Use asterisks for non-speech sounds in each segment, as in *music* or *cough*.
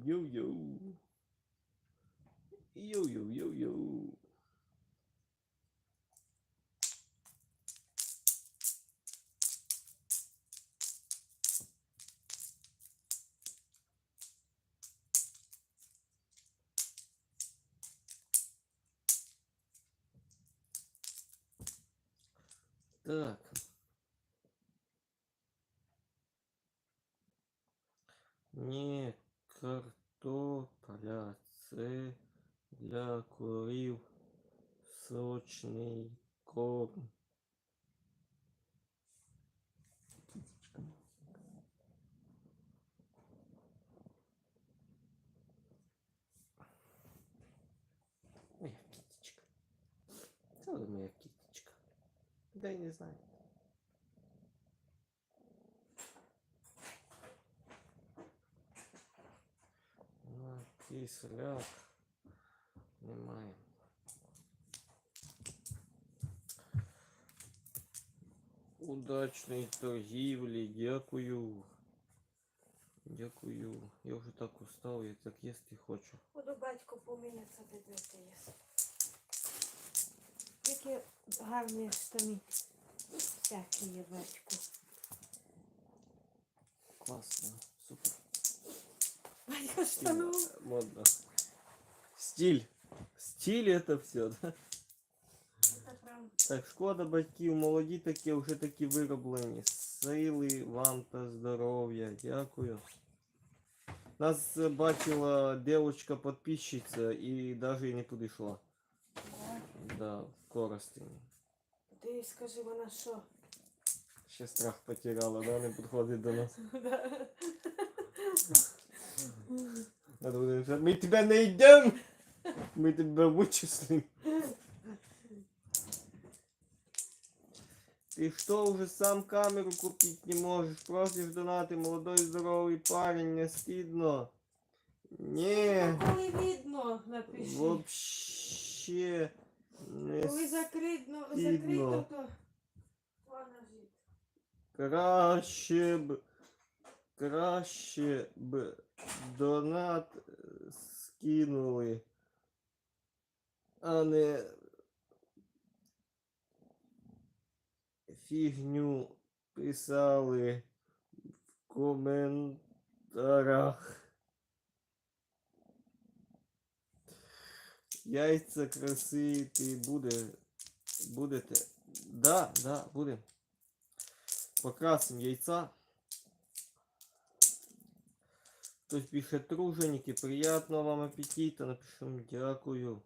Йоу-йоу. Йоу-йоу-йоу-йоу. Так. для курів сочний корм. Кітечка. Моя кітечка. Це вона моя кітечка. Да я не знаю. На кисляк Немає. Удачної торгівлі, дякую. Дякую. Я вже так устав, я так їсти хочу. Буду батько поміняться дивити є. Які гарні штани. Всякі є батько. Класно, супер. Батько штану. Модно. Стиль. Стиль это все, да? Це правда. Так, шкода батьків, молоді такі, вже такі вироблені. Сили вам та здоров'я. Дякую. Нас е, бачила девочка подписчиця і навіть і не підійшла. Да. Да, в Коростені. Ти їй скажи, вона що? Ще страх потеряла, да, не підходить до нас. Да. Надо буде написати, Ми тебе не йдемо! Ми тебе вичислимо. Ты что, уже сам камеру купить не можешь? Просишь донаты, молодой здоровый парень, не стыдно? Не, Коли видно, напиши. вообще не Коли закрито, стидно. закрито, то вона жить. краще б, краще б донат скинули, а не фігню писали в коментарях. Яйця красити буде, будете? Да, да, будем. Покрасим яйца. Хтось пише труженики, приятного вам аппетита. Напишем дякую.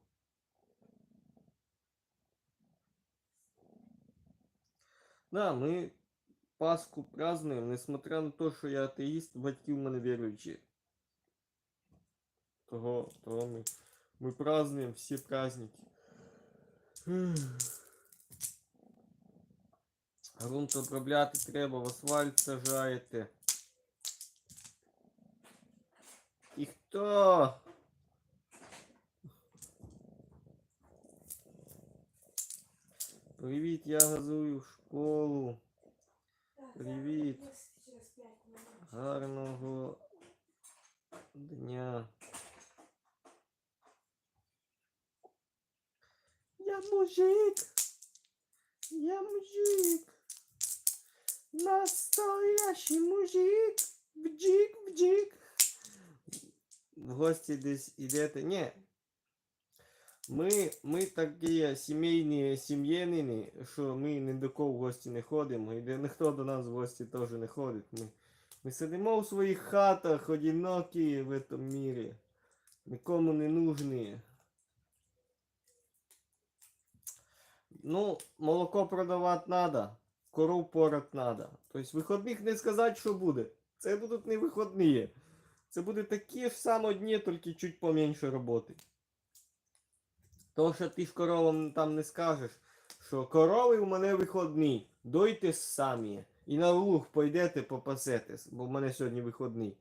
Да, ми Пасху празднуємо, несмотря на те, що я атеїст, батьки в мене віруючі. Того, того ми, ми празднуємо всі праздники. Грунт обробляти треба, в асфальт сажаєте. І хто? Привіт, я газую в школу. Так, Привіт. зараз через п'ять минут. Гарного дня. Я мужик. Я мужик. Настоящий мужик. Бджик, бджик. В гості десь ідете. Ні. Ми, ми такі сімейні сім'янини, що ми ні до кого в гості не ходимо, і ніхто до нас в гості теж не ходить. Ми, ми сидимо в своїх хатах, одинокі в этом мірі. Нікому не нужні. Ну, молоко продавати надо, коров порать надо. Тобто виходних не сказати, що буде. Це будуть не виходні. Це буде такі ж само дні, тільки чуть поменше роботи. То, що ти ж коровам там не скажеш, що корови у мене виходні, дойте самі. І на луг пойдете попасетесь, бо в мене сьогодні виходний.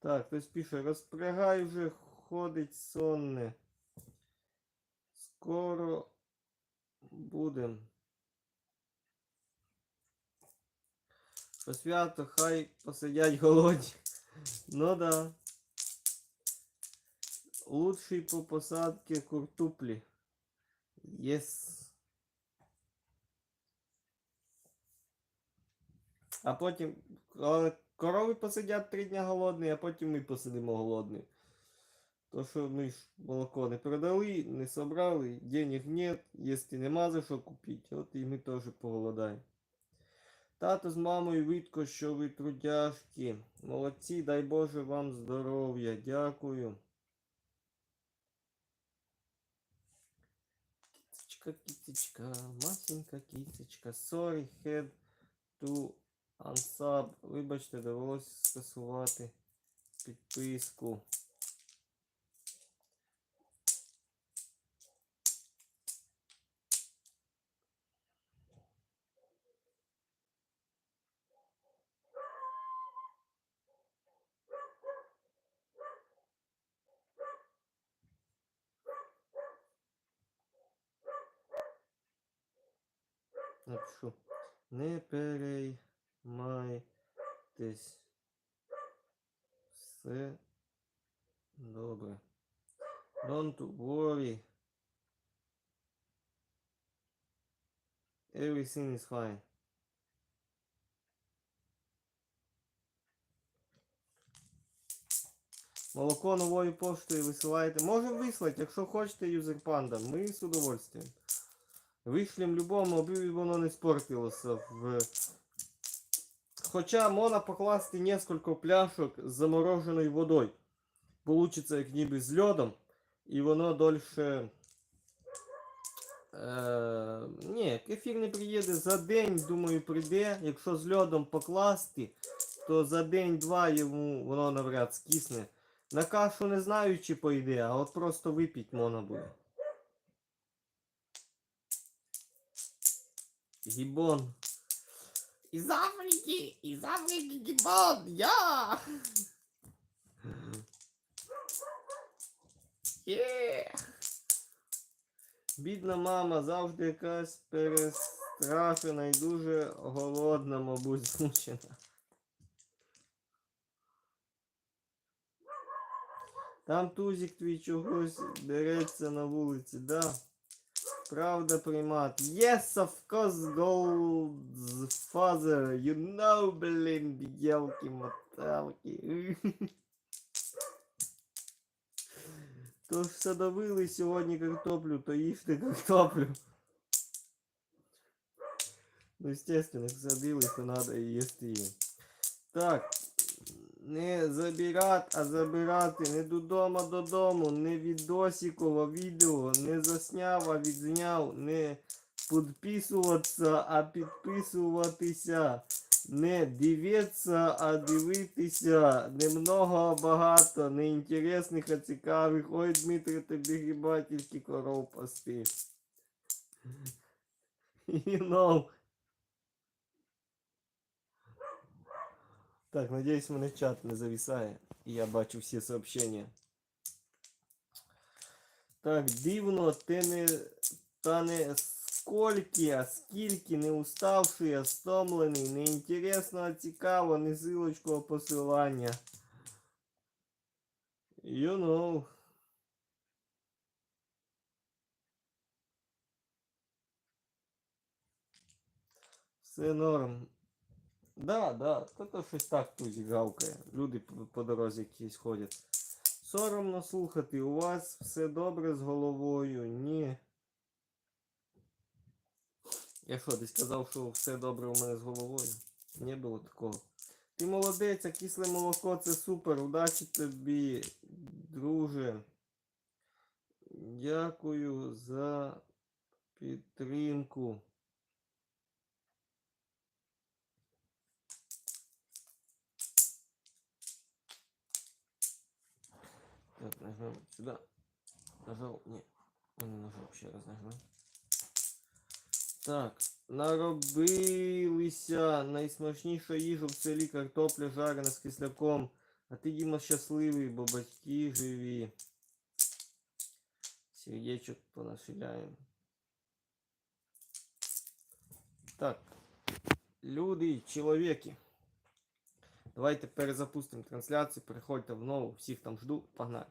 Так, хтось пише, розпрягай вже ходить сонне. Скоро будем. Посвято, хай посидять голодні. Ну да. Лучший по посадке куртуплі. Єс. А потім корови посидять три дня голодні, а потім ми посидимо голодні. То що ми ж молоко не продали, не собрали, денег нет, якщо нема за що купити, от і ми теж поголодаємо. Тато з мамою видко, що ви трудяшки. Молодці, дай Боже вам здоров'я. Дякую. Кітечка, кітечка, масенька кітечка. Sorry, had to unsub. Вибачте, довелося скасувати підписку. Напишу. Не переймайтесь. Все добре. Don't worry. Everything is fine. Молоко новою поштою висилаєте. Можемо вислати, якщо хочете, юзер панда. Ми з удовольствием. Вишлем любому, аби воно не спортилося в. Хоча можна покласти несколько пляшок з замороженою водою. Получиться як ніби з льодом. І воно дольше. Е, ні, кефір не приїде за день, думаю, прийде. Якщо з льодом покласти, то за день-два йому воно навряд скисне. На кашу не знаю, чи пойде, а от просто випіть можна буде. Гібон. Із Африки! Із Африки гібон! Я! Є! Бідна мама завжди якась перестрашена і дуже голодна, мабуть, змучена. Там тузик твій чогось дереться на вулиці, да. Правда, примат. Yes, of course, Gold's father. You know, блин, бігелки, моталки. Тож садовили сьогодні картоплю, то їжте картоплю. Ну, естественно, садили, то надо і їсти її. Так. Не забирати, а забирати. Не додому додому, не відосиково відео, не засняв, а відзняв, не підписуватися, а підписуватися. Не дивитися, а дивитися. Немного, а багато, не інтересних, а цікавих. Ой, Дмитро, тобі хіба тільки коров пасти. *laughs* You know. Так, надеюсь, мене чат не зависає. І я бачу всі сообщения. Так, дивно, ти не. Та не скільки, а скільки не уставший, а стомлений, не інтересно, а цікаво, не силочку, а посилання. You know. Все норм. Да, да, то то щось так тут гавкає. Люди по дорозі якісь ходять. Соромно слухати, у вас все добре з головою? Ні. Я що, десь казав, що все добре у мене з головою? Не було такого. Ти молодець, а кисле молоко це супер. Удачі тобі, друже. Дякую за підтримку. Так, нажмем сюда. Нажал. Не, он не нажал. Ще раз нажмем. Так, наробилися найсмачніша їжа в селі картопля жарена з кисляком. А ти, Діма, щасливий, бо батьки живі. Сердечок понашиляємо. Так. Люди, чоловіки. Давайте перезапустимо трансляцію, Приходьте в нову, всіх там жду, погнали.